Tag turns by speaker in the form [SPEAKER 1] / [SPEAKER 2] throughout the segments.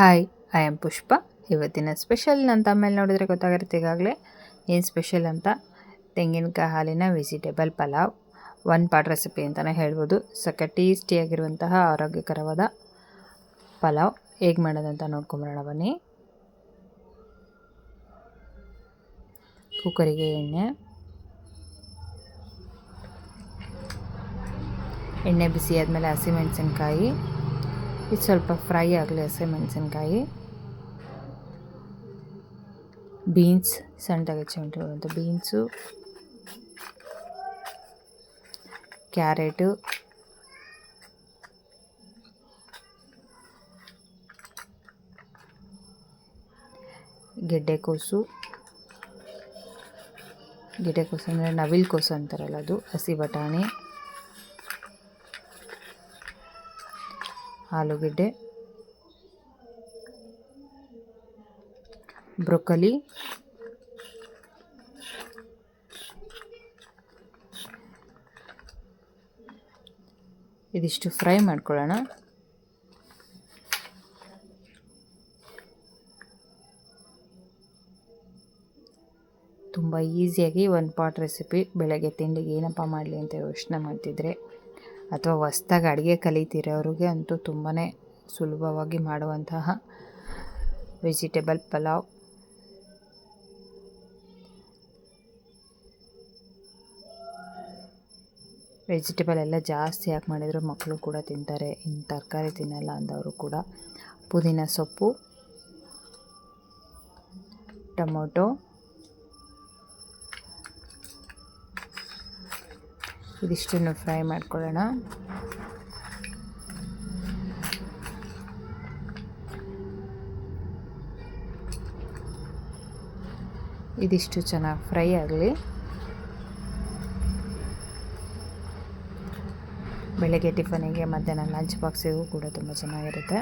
[SPEAKER 1] Hi I am ಪುಷ್ಪ ಇವತ್ತಿನ special ಅಂತ ಆಮೇಲೆ ನೋಡಿದರೆ ಗೊತ್ತಾಗಿರುತ್ತೆ ಈಗಾಗಲೇ. ಏನು ಸ್ಪೆಷಲ್ ಅಂತ? ತೆಂಗಿನಕಾಯಿ ಹಾಲಿನ vegetable pulao. One pot recipe ಅಂತಲೇ ಹೇಳ್ಬೋದು. ಸಕ್ಕ ಟೇಸ್ಟಿಯಾಗಿರುವಂತಹ ಆರೋಗ್ಯಕರವಾದ ಪಲಾವ್. ಹೇಗೆ ಮಾಡೋದಂತ ನೋಡ್ಕೊಂಬರೋಣ ಬನ್ನಿ. ಕುಕ್ಕರಿಗೆ ಎಣ್ಣೆ. ಎಣ್ಣೆ ಬಿಸಿ ಆದಮೇಲೆ ಹಸಿಮೆಣಸಿನ್ಕಾಯಿ ಇದು ಸ್ವಲ್ಪ ಫ್ರೈ ಆಗಲಿ ಹಸಿಮೆಣಸಿನ್ಕಾಯಿ ಬೀನ್ಸ್, ಸಣ್ಣದಾಗಿ ಹೆಚ್ಚಿರುವಂಥ ಬೀನ್ಸು. ಕ್ಯಾರೆಟು. ಗೆಡ್ಡೆಕೋಸು. ಗೆಡ್ಡೆಕೋಸು ಅಂದರೆ ನವಿಲು ಕೋಸು ಅಂತಾರಲ್ಲ ಅದು, ಹಸಿ ಬಟಾಣಿ. ಆಲೂಗೆಡ್ಡೆ, ಬ್ರೊಕೊಲಿ, ಇದಿಷ್ಟು ಫ್ರೈ ಮಾಡ್ಕೊಳ್ಳೋಣ. ತುಂಬ ಈಸಿಯಾಗಿ ಒಂದು ಪಾಟ್ ರೆಸಿಪಿ ಬೆಳಗ್ಗೆ ತಿಂಡಿಗೆ ಏನಪ್ಪ ಮಾಡಲಿ ಅಂತ ಯೋಚನೆ ಮಾಡ್ತಿದ್ರೆ ಅಥವಾ ಹೊಸ್ದಾಗಿ ಅಡುಗೆ ಕಲಿತಿರೋರಿಗೆ ಅಂತೂ ತುಂಬಾ ಸುಲಭವಾಗಿ ಮಾಡುವಂತಹ ವೆಜಿಟೇಬಲ್ ಪಲಾವ್. ವೆಜಿಟೇಬಲ್ ಎಲ್ಲ ಜಾಸ್ತಿ ಹಾಕಿ ಮಾಡಿದರೂ ಮಕ್ಕಳು ಕೂಡ ತಿಂತಾರೆ ಇನ್ನು ತರಕಾರಿ ತಿನ್ನಲ್ಲ ಅಂದವರು ಕೂಡ. ಪುದೀನ ಸೊಪ್ಪು, ಟೊಮೊಟೊ ಇದಿಷ್ಟನ್ನು ಫ್ರೈ ಮಾಡ್ಕೊಳ್ಳೋಣ. ಇದಿಷ್ಟು ಚೆನ್ನಾಗಿ ಫ್ರೈ ಆಗಲಿ. ಬೆಳಗ್ಗೆ ಟಿಫನಿಗೆ ಮಧ್ಯಾಹ್ನ ಲಂಚ್ ಬಾಕ್ಸಿಗೂ ಕೂಡ ತುಂಬ ಚೆನ್ನಾಗಿರುತ್ತೆ.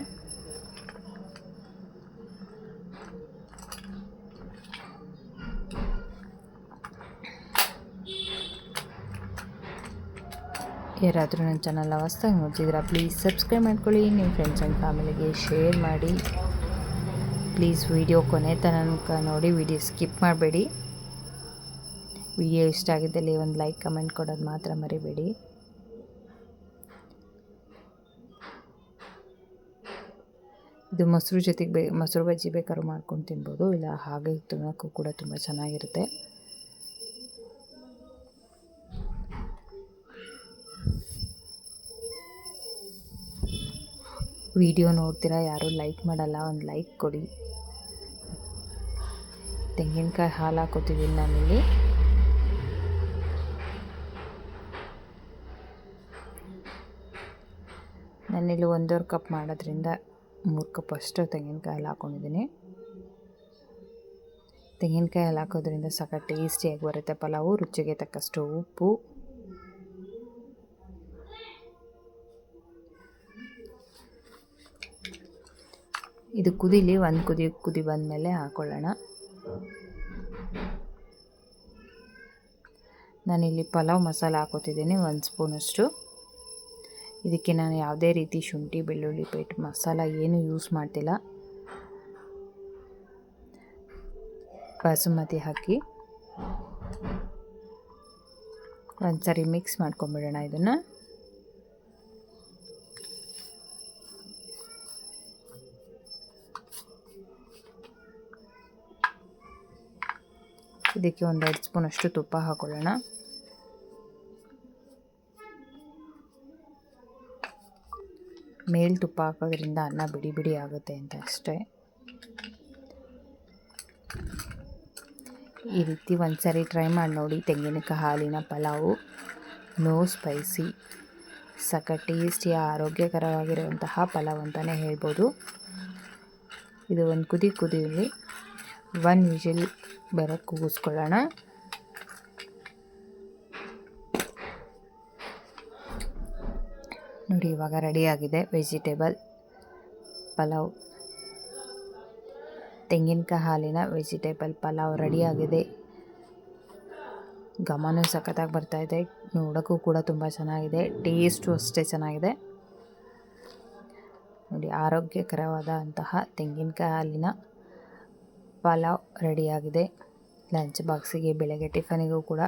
[SPEAKER 1] ಯಾರಾದರೂ ನನ್ನ ಚಾನಲ್ ಹೊಸ್ದಾಗಿ ನೋಡ್ತಿದ್ದೀರಾ ಪ್ಲೀಸ್ ಸಬ್ಸ್ಕ್ರೈಬ್ ಮಾಡ್ಕೊಳ್ಳಿ. ನಿಮ್ಮ ಫ್ರೆಂಡ್ಸ್ ಆ್ಯಂಡ್ ಫ್ಯಾಮಿಲಿಗೆ ಶೇರ್ ಮಾಡಿ. ಪ್ಲೀಸ್ ವಿಡಿಯೋ ಕೊನೆ ತನಕ ನೋಡಿ ವಿಡಿಯೋ ಸ್ಕಿಪ್ ಮಾಡಬೇಡಿ. ವಿಡಿಯೋ ಇಷ್ಟ ಆಗಿದ್ದಲ್ಲಿ ಒಂದು ಲೈಕ್ ಕಮೆಂಟ್ ಕೊಡೋದು ಮಾತ್ರ ಮರಿಬೇಡಿ. ಇದು ಮೊಸರು ಜೊತೆಗೆ ಬೇ, ಮೊಸರು ಬಜ್ಜಿ ಬೇಕಾದ್ರೂ ಮಾಡ್ಕೊಂಡು ತಿನ್ಬೋದು, ಇಲ್ಲ ಹಾಗೆ ತಿನ್ನೋಕ್ಕೂ ಕೂಡ ತುಂಬ ಚೆನ್ನಾಗಿರುತ್ತೆ. ವಿಡಿಯೋ ನೋಡ್ತೀರಾ? ಯಾರೂ ಲೈಕ್ ಮಾಡಲ್ಲ. ಒಂದು ಲೈಕ್ ಕೊಡಿ. ತೆಂಗಿನಕಾಯಿ ಹಾಲು ಹಾಕೋತಿದ್ದೀನಿ ನಾನಿಲ್ಲಿ ನಾನಿಲ್ಲಿ ಒಂದೂವರೆ ಕಪ್ ಮಾಡೋದ್ರಿಂದ ಮೂರು ಕಪ್ ಅಷ್ಟು ತೆಂಗಿನಕಾಯಿ ಹಾಲು ಹಾಕೊಂಡಿದ್ದೀನಿ. ತೆಂಗಿನಕಾಯಿ ಹಾಲು ಹಾಕೋದ್ರಿಂದ ಸಖತ್ ಟೇಸ್ಟಿಯಾಗಿ ಬರುತ್ತೆ ಪಲಾವು. ರುಚಿಗೆ ತಕ್ಕಷ್ಟು ಉಪ್ಪು. ಇದು ಕುದಿಲಿ, ಒಂದು ಕುದಿ ಕುದಿ ಬಂದಮೇಲೆ ಹಾಕ್ಕೊಳ್ಳೋಣ ನಾನಿಲ್ಲಿ ಪಲಾವ್ ಮಸಾಲ ಹಾಕೋತಿದ್ದೀನಿ, ಒಂದು ಸ್ಪೂನಷ್ಟು. ಇದಕ್ಕೆ ನಾನು ಯಾವುದೇ ರೀತಿ ಶುಂಠಿ, ಬೆಳ್ಳುಳ್ಳಿ ಪೇಟ್ ಮಸಾಲ ಏನು ಯೂಸ್ ಮಾಡ್ತಿಲ್ಲ. ಬಾಸುಮತಿ ಹಾಕಿ. ಒಂದು ಸರಿ ಮಿಕ್ಸ್ ಮಾಡ್ಕೊಂಬಿಡೋಣ ಇದನ್ನು. ಇದಕ್ಕೆ ಒಂದು ಎರಡು ಸ್ಪೂನಷ್ಟು ತುಪ್ಪ ಹಾಕೊಳ್ಳೋಣ. ಮೇಲ್ ತುಪ್ಪ ಹಾಕೋದ್ರಿಂದ ಅನ್ನ ಬಿಡಿ ಬಿಡಿ ಆಗುತ್ತೆ ಅಂತ ಅಷ್ಟೇ. ಈ ರೀತಿ ಒಂದು ಸರಿ ಟ್ರೈ ಮಾಡಿ ನೋಡಿ. ತೆಂಗಿನಕಾಯಿ ಹಾಲಿನ ಪಲಾವು, ನೋ ಸ್ಪೈಸಿ ಸಕ ಟೇಸ್ಟಿಯ, ಆರೋಗ್ಯಕರವಾಗಿರುವಂತಹ ಪಲಾವ್ ಅಂತಲೇ ಹೇಳ್ಬೋದು. ಇದು ಒಂದು ಕುದಿ ಕುದಿಯಲ್ಲಿ ಒನ್ ವಿಜಿಲ್ ಬರೋ ಕೂಗಿಸ್ಕೊಳ್ಳೋಣ. ನೋಡಿ, ಇವಾಗ ರೆಡಿಯಾಗಿದೆ ವೆಜಿಟೇಬಲ್ ಪಲಾವ್. ತೆಂಗಿನಕಾಯಿ ಹಾಲಿನ ವೆಜಿಟೇಬಲ್ ಪಲಾವ್ ರೆಡಿಯಾಗಿದೆ ಘಮನೂ ಸಖತ್ತಾಗಿ ಬರ್ತಾಯಿದೆ ನೋಡೋಕ್ಕೂ ಕೂಡ ತುಂಬ ಚೆನ್ನಾಗಿದೆ. ಟೇಸ್ಟು ಅಷ್ಟೇ ಚೆನ್ನಾಗಿದೆ. ನೋಡಿ ಆರೋಗ್ಯಕರವಾದ ಅಂತಹ ತೆಂಗಿನಕಾಯಿ ಹಾಲಿನ ಪಲಾವ್ ರೆಡಿಯಾಗಿದೆ. ಲಂಚ್ ಬಾಕ್ಸಿಗೆ ಬೆಳಗ್ಗೆ ಟಿಫನಿಗೂ ಕೂಡ.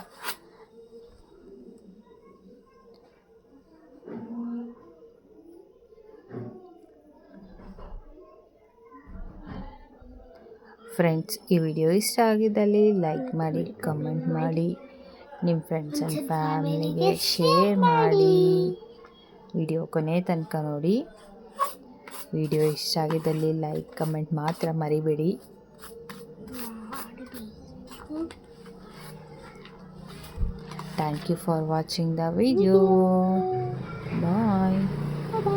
[SPEAKER 1] ಫ್ರೆಂಡ್ಸ್, ಈ ವಿಡಿಯೋ ಇಷ್ಟ ಆಗಿದ್ದಲ್ಲಿ ಲೈಕ್ ಮಾಡಿ, ಕಮೆಂಟ್ ಮಾಡಿ, ನಿಮ್ಮ ಫ್ರೆಂಡ್ಸ್ ಆ್ಯಂಡ್ ಫ್ಯಾಮಿಲಿಗೆ ಶೇರ್ ಮಾಡಿ. ವಿಡಿಯೋ ಕೊನೆ ತನಕ ನೋಡಿ. ವಿಡಿಯೋ ಇಷ್ಟ ಆಗಿದ್ದಲ್ಲಿ ಲೈಕ್, ಕಮೆಂಟ್ ಮಾತ್ರ ಮರಿಬೇಡಿ. Thank you for watching the video. Bye.